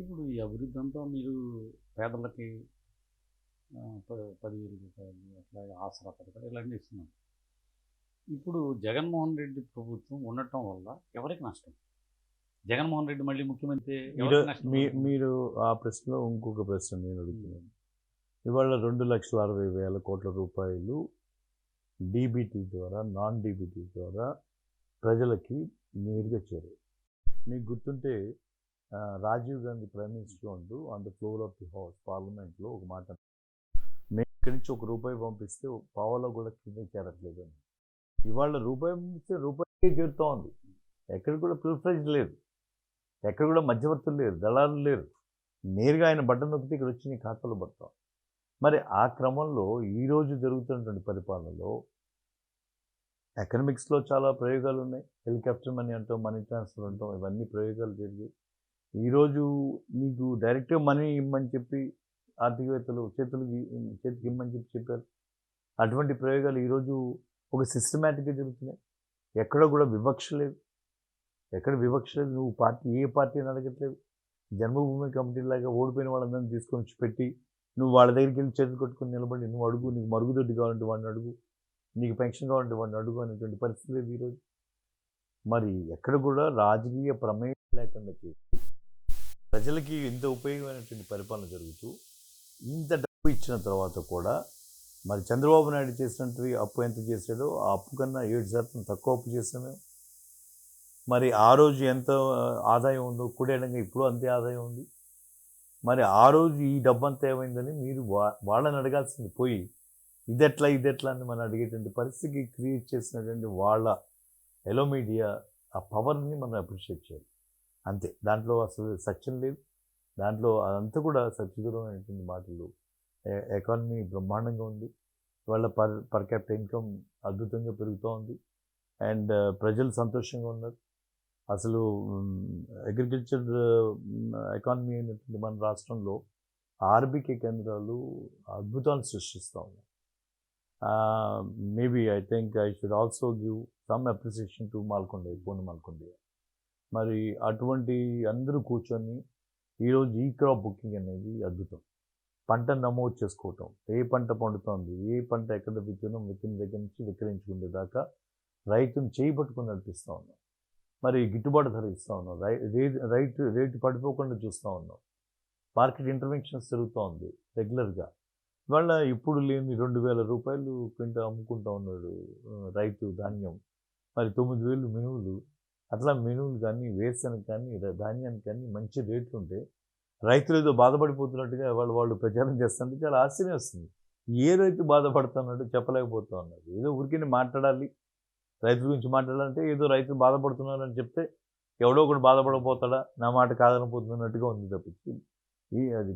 ఇప్పుడు ఈ అభివృద్ధి అంతా మీరు పేదలకి పదివేలు రూపాయలు అట్లా ఆసరా పథకాలు ఇలాంటివి ఇస్తున్నాం ఇప్పుడు జగన్మోహన్ రెడ్డి ప్రభుత్వం ఉండటం వల్ల ఎవరికి నష్టం? జగన్మోహన్ రెడ్డి మళ్ళీ ముఖ్యమంత్రి మీరు ఆ ప్రశ్నలో ఇంకొక ప్రశ్న నేను అడుగుతున్నాను. ఇవాళ రెండు లక్షల అరవై వేల కోట్ల రూపాయలు డీబీటీ ద్వారా నాన్ డీబీటీ ద్వారా ప్రజలకి నేరుగా చేరాయి. మీకు గుర్తుంటే రాజీవ్ గాంధీ ప్రైమ్ మినిస్టర్ ఉంటూ on the floor of the house పార్లమెంట్లో ఒక మాట మేము ఇక్కడి నుంచి ఒక రూపాయి పంపిస్తే పావలో కూడా కింద చేరట్లేదు అని ఇవాళ రూపాయి పంపిస్తే రూపాయి చేరుతూ ఉంది. ఎక్కడ కూడా ప్రిఫరెన్స్ లేదు. ఎక్కడ కూడా మధ్యవర్తులు లేరు దళాలు లేరు. నేరుగా ఆయన బట్టన్ నొక్కితే ఇక్కడ వచ్చి నీ ఖాతాలో పడతాం. మరి ఆ క్రమంలో ఈరోజు జరుగుతున్నటువంటి పరిపాలనలో ఎకనమిక్స్లో చాలా ప్రయోగాలు ఉన్నాయి. హెలికాప్టర్ మనీ అంటాం మనీ ట్రాన్స్ఫర్ అంటాం ఇవన్నీ ప్రయోగాలు జరిగాయి. ఈరోజు నీకు డైరెక్ట్గా మనీ ఇమ్మని చెప్పి ఆర్థికవేత్తలు చేతులకి చేతికి ఇమ్మని చెప్పి చెప్పారు. అటువంటి ప్రయోగాలు ఈరోజు ఒక సిస్టమేటిక్గా జరుగుతున్నాయి. ఎక్కడ కూడా వివక్ష లేదు. ఎక్కడ వివక్ష లేదు. నువ్వు పార్టీ ఏ పార్టీని అడగట్లేదు. జన్మభూమి కమిటీ లాగా ఓడిపోయిన వాళ్ళందరినీ తీసుకొని పెట్టి నువ్వు వాళ్ళ దగ్గరికి వెళ్ళి చేతులు కొట్టుకుని నిలబడి నువ్వు అడుగు నీకు మరుగుదొడ్డి కావాలంటే వాడిని అడుగు నీకు పెన్షన్ కావాలంటే వాడిని అడుగు అనేటువంటి పరిస్థితి లేదు ఈరోజు. మరి ఎక్కడ కూడా రాజకీయ ప్రమేయం లేకుండా చేసి ప్రజలకి ఇంత ఉపయోగమైనటువంటి పరిపాలన జరుగుతూ ఇంత డబ్బు ఇచ్చిన తర్వాత కూడా మరి చంద్రబాబు నాయుడు చేసినటువంటి అప్పు ఎంత చేశాడో ఆ అప్పు కన్నా ఏడు శాతం తక్కువ అప్పు చేసాము మరి ఆ రోజు ఎంత ఆదాయం ఉందో కూడేడంగా ఇప్పుడు అంతే ఆదాయం ఉంది. మరి ఆ రోజు ఈ డబ్బంతా ఏమైందని మీరు వా- వాళ్ళని అడగాల్సింది పోయి ఇదెట్లా ఇదెట్లా అని మనం అడిగేటువంటి పరిస్థితి క్రియేట్ చేసినటువంటి వాళ్ళ ఎలో మీడియా ఆ పవర్ని మనం అప్రిషియేట్ చేయాలి. అంతే. దాంట్లో అసలు సత్యం లేదు. దాంట్లో అదంతా కూడా సత్యదూరమైనటువంటి మాటలు. ఎకానమీ బ్రహ్మాండంగా ఉంది. వాళ్ళ పర్ పర్ క్యాపిటల్ ఇన్కమ్ అద్భుతంగా పెరుగుతూ ఉంది. అండ్ ప్రజలు సంతోషంగా ఉన్నారు. అసలు అగ్రికల్చర్ ఎకానమీ అయినటువంటి మన రాష్ట్రంలో ఆర్బికే కేంద్రాలు అద్భుతాలు సృష్టిస్తూ ఉన్నాయి. Maybe I think I should also give some appreciation to Malkonde Purna Malkonda మరి అటువంటి అందరూ కూర్చొని ఈరోజు ఈ క్రాప్ బుకింగ్ అనేది అద్భుతం. పంట నమోదు చేసుకోవటం ఏ పంట పండుతోంది ఏ పంట ఎక్కడ విత్తనం విత్తిన దగ్గర నుంచి విక్రయించుకునే దాకా రైతుని నడిపిస్తూ ఉన్నాం. మరి గిట్టుబాటు ధర ఇస్తూ ఉన్నాం. రై రేట్ రైట్ రేటు పడిపోకుండా చూస్తూ ఉన్నాం. మార్కెట్ ఇంటర్వెన్షన్స్ జరుగుతూ ఉంది రెగ్యులర్గా ఇవాళ ఇప్పుడు లేని రెండు వేల రూపాయలు క్వింట అమ్ముకుంటా ఉన్నాడు రైతు ధాన్యం. మరి తొమ్మిది వేలు మినువులు అట్లా మినువులు కానీ వేరుశనగ కానీ ధాన్యానికి కానీ మంచి రేట్లు ఉంటే రైతులు ఏదో బాధపడిపోతున్నట్టుగా వాళ్ళు వాళ్ళు ప్రచారం చేస్తుంటే చాలా ఆశ్చర్యం వస్తుంది. ఏ రైతు బాధపడుతున్నట్టు చెప్పలేకపోతా ఉన్నారు. ఏదో ఊరికే మాట్లాడాలి. రైతుల గురించి మాట్లాడాలంటే ఏదో రైతు బాధపడుతున్నారని చెప్తే ఎవడో ఒకడు బాధపడకపోతాడా? నా మాట కాదనిపోతున్నట్టుగా ఉంది తప్పించి. ఈ అది